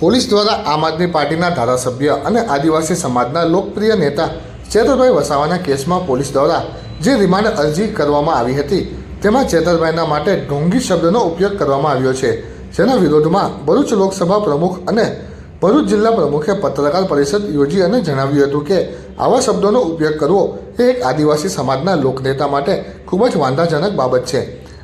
Police દ્વારા આમ આદમી પાર્ટીના ધારાસભ્ય અને આદિવાસી સમાજના લોકપ્રિય નેતા ચેતરભાઈ વસાવાના કેસમાં પોલીસ દ્વારા જે રિમાન્ડ અરજી કરવામાં આવી હતી, તેમાં ચેતરભાઈના માટે ઢોંગી શબ્દનો ઉપયોગ કરવામાં આવ્યો છે. જેના વિરોધમાં ભરૂચ લોકસભા પ્રમુખ અને ભરૂચ જિલ્લા પ્રમુખે પત્રકાર પરિષદ યોજી અને જણાવ્યું હતું કે, આવા શબ્દોનો ઉપયોગ કરવો એ એક આદિવાસી સમાજના લોકનેતા માટે ખૂબ જ વાંધાજનક બાબત છે.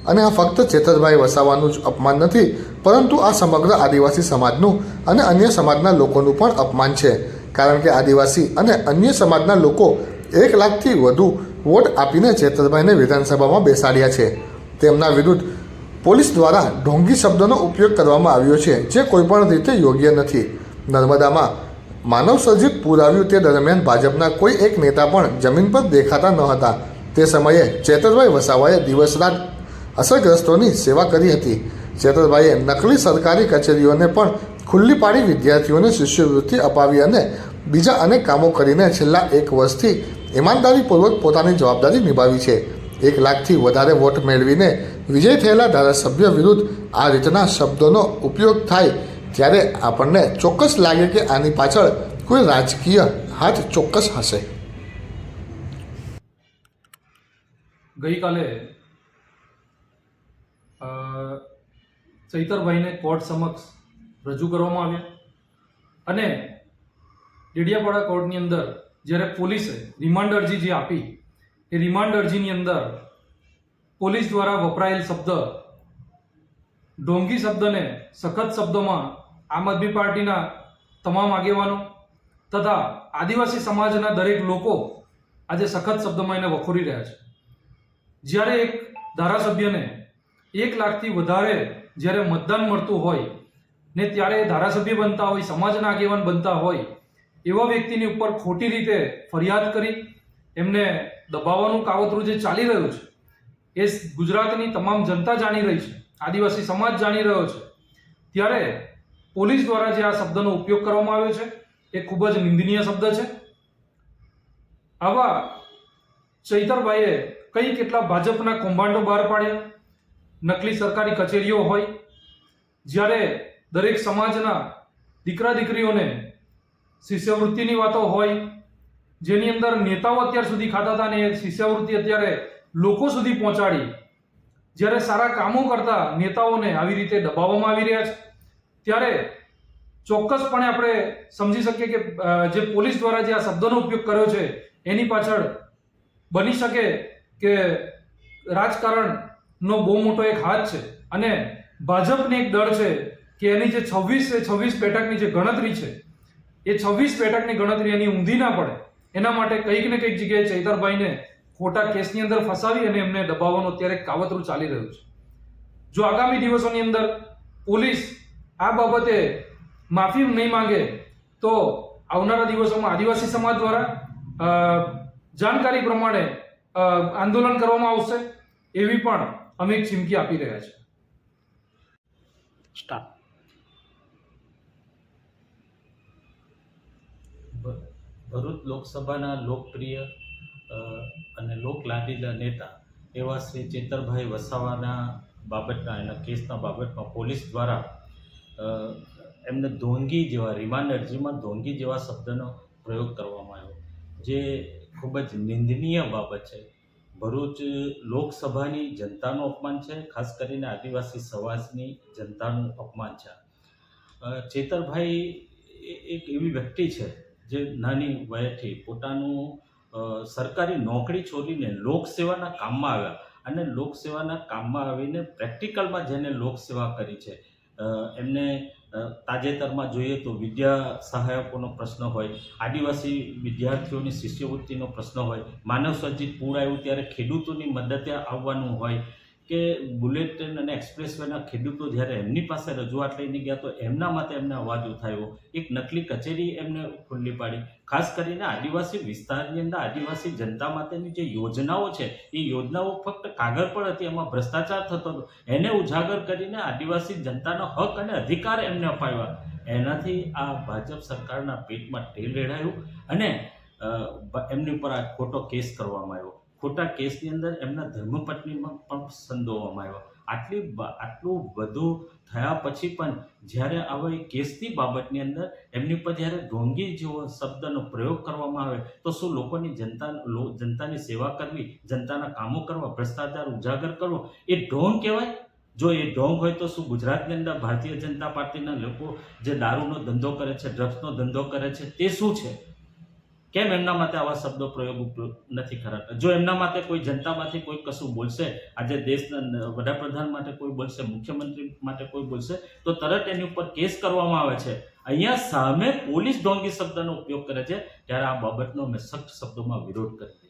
અને આ ફક્ત ચેતરભાઈ વસાવાનું જ અપમાન નથી પરંતુ આ સમગ્ર આદિવાસી સમાજનું અને અન્ય સમાજના લોકોનું પણ અપમાન છે. કારણ કે આદિવાસી અને અન્ય સમાજના લોકો એક લાખથી વધુ વોટ આપીને ચેતરભાઈને વિધાનસભામાં બેસાડ્યા છે. તેમના વિરુદ્ધ પોલીસ દ્વારા ઢોંગી શબ્દનો ઉપયોગ કરવામાં આવ્યો છે, જે કોઈપણ રીતે યોગ્ય નથી. નર્મદામાં માનવ સર્જિત પૂર આવ્યું તે દરમિયાન ભાજપના કોઈ એક નેતા પણ જમીન પર દેખાતા ન હતા. તે સમયે ચેતરભાઈ વસાવાએ દિવસ રાત અસરગ્રસ્તોની સેવા કરી હતી. ચેતરભાઈએ નકલી સરકારી કચેરીઓને પણ ખુલ્લી પાડી વિદ્યાર્થીઓને શિષ્યવૃત્તિ અપાવી અને બીજા અનેક કામો કરીને છેલ્લા એક વર્ષથી ઈમાનદારીપૂર્વક પોતાની જવાબદારી નિભાવી છે. એક લાખથી વધારે વોટ મેળવીને વિજય થયેલા ધારાસભ્ય વિરુદ્ધ આ રીતના શબ્દોનો ઉપયોગ થાય ત્યારે આપણને ચોક્કસ લાગે કે આની પાછળ કોઈ રાજકીય હાથ ચોક્કસ હશે. ગઈકાલે ચૈતરભાઈને કોર્ટ સમક્ષ રજૂ કરવામાં આવ્યા. અને ડેડિયાપાડા કોર્ટની અંદર જ્યારે પોલીસે રિમાન્ડ અરજી જે આપી, એ રિમાન્ડ અરજીની અંદર પોલીસ દ્વારા વપરાયેલ શબ્દ, ઢોંગી શબ્દને સખત શબ્દોમાં આમ આદમી પાર્ટીના તમામ આગેવાનો તથા આદિવાસી સમાજના દરેક લોકો આજે સખત શબ્દમાં એને વખોરી રહ્યા છે. જ્યારે એક ધારાસભ્યને એક લાખથી વધારે જ્યારે મતદાન મળતું હોય ને ત્યારે ધારાસભ્ય બનતા હોય સમાજના આગેવાન બનતા હોય, એવા વ્યક્તિની ઉપર ખોટી રીતે ફરિયાદ કરી, એમને દબાવવાનું કાવતરું જે ચાલી રહ્યું છે, એ ગુજરાતની તમામ જનતા જાણી રહી છે, આદિવાસી સમાજ જાણી રહ્યો છે. ત્યારે પોલીસ દ્વારા જે આ શબ્દનો ઉપયોગ કરવામાં આવ્યો છે, એ ખૂબ જ નિંદનીય શબ્દ છે. આવા ચૈતરભાઈએ કઈ કેટલા ભાજપના કૌભાંડો બહાર પાડ્યા? નકલી સરકારી કચેરીઓ હોય, જ્યારે દરેક સમાજના દીકરા દીકરીઓને શિષ્યવૃત્તિની વાતો હોય, જેની અંદર નેતાઓ અત્યાર સુધી ખાતા હતા ને એ શિષ્યવૃત્તિ અત્યારે લોકો સુધી પહોંચાડી, જ્યારે સારા કામો કરતા નેતાઓને આવી રીતે દબાવવામાં આવી રહ્યા છે, ત્યારે ચોક્કસપણે આપણે સમજી શકીએ કે જે પોલીસ દ્વારા જે આ શબ્દનો ઉપયોગ કર્યો છે, એની પાછળ બની શકે કે રાજકારણનો બહુ મોટો એક હાથ છે. અને ભાજપને એક ડર છે કે એની જે છવ્વીસ છવ્વીસ બેઠકની જે ગણતરી છે, એ છવ્વીસ બેઠકની ગણતરી એની ઊંધી ના પડે. એના માટે કંઈક ને કંઈક જગ્યાએ ચૈતરભાઈને ખોટા કેસની અંદર ફસાવી અને એમને દબાવવાનું અત્યારે કાવતરું ચાલી રહ્યું છે. જો આગામી દિવસોની અંદર પોલીસ આ બાબતે માફી નહીં માંગે, તો આવનારા દિવસોમાં આદિવાસી સમાજ દ્વારા જાણકારી પ્રમાણે આંદોલન કરવામાં આવશે. એવી પણ અમે એક ચીમકી આપી રહ્યા છે સ્ટાર્ટ ભરૂચ લોકસભાના લોકપ્રિય અને લોકલાડીલા નેતા એવા શ્રી ચેતરભાઈ વસાવાના બાબતના એના કેસના બાબતમાં પોલીસ દ્વારા એમને ધોંગી જેવા રિમાન્ડ અરજીમાં ધોંગી જેવા શબ્દનો પ્રયોગ કરવામાં આવ્યો. જે ખૂબ જ નિંદનીય બાબત છે. ભરૂચ લોકસભાની જનતાનું અપમાન છે, ખાસ કરીને આદિવાસી સમાજની જનતાનું અપમાન છે. ચેતરભાઈ એક એવી વ્યક્તિ છે જે નાની વયથી પોતાનું સરકારી નોકરી છોડીને લોકસેવાના કામમાં આવ્યા અને લોકસેવાના કામમાં આવીને પ્રેક્ટિકલમાં જેને લોકસેવા કરી છે. એમને તાજેતરમાં જોઈએ તો વિદ્યા સહાયકોનો પ્રશ્ન હોય, આદિવાસી વિદ્યાર્થીઓની શિષ્યવૃત્તિનો પ્રશ્ન હોય, માનવ સર્જિત પૂર આવ્યું ત્યારે ખેડૂતોની મદદે આવવાનું હોય કે બુલેટ ટ્રેન અને એક્સપ્રેસ વેના ખેડૂતો જ્યારે એમની પાસે રજૂઆત લઈને ગયા તો એમના માટે એમને અવાજ ઉઠાવ્યો એક નકલી કચેરી એમને ખુલ્લી પાડી. ખાસ કરીને આદિવાસી વિસ્તારની અંદર આદિવાસી જનતા માટેની જે યોજનાઓ છે, એ યોજનાઓ ફક્ત કાગળ પર હતી, એમાં ભ્રષ્ટાચાર થતો હતો. એને ઉજાગર કરીને આદિવાસી જનતાનો હક અને અધિકાર એમને અપાવ્યા. એનાથી આ ભાજપ સરકારના પેટમાં તેલ રેડાયું અને એમની ઉપર આ ખોટો કેસ કરવામાં આવ્યો. ખોટા કેસની અંદર એમના ધર્મપત્નીમાં પણ સંડોવવામાં આવ્યો. આટલી આટલું બધું થયા પછી પણ જ્યારે આવા કેસની બાબતની અંદર એમની પર જ્યારે ઢોંગી જેવો શબ્દનો પ્રયોગ કરવામાં આવે, તો શું લોકોની જનતા જનતાની સેવા કરવી, જનતાના કામો કરવા, ભ્રષ્ટાચાર ઉજાગર કરવો, એ ઢોંગ કહેવાય? જો એ ઢોંગ હોય તો શું ગુજરાતની અંદર ભારતીય જનતા પાર્ટીના લોકો જે દારૂનો ધંધો કરે છે, ડ્રગ્સનો ધંધો કરે છે, તે શું છે? કેમ એમના માટે આવા શબ્દો પ્રયોગ નથી કરાતા જો એમના માટે કોઈ જનતામાંથી કોઈ કશું બોલશે, આજે દેશના વડાપ્રધાન માટે કોઈ બોલશે, મુખ્યમંત્રી માટે કોઈ બોલશે, તો તરત એની ઉપર કેસ કરવામાં આવે છે. અહીંયા સામે પોલીસ ઢોંગી શબ્દનો ઉપયોગ કરે છે, ત્યારે આ બાબતનો મેં સખ્ત શબ્દોમાં વિરોધ કરી.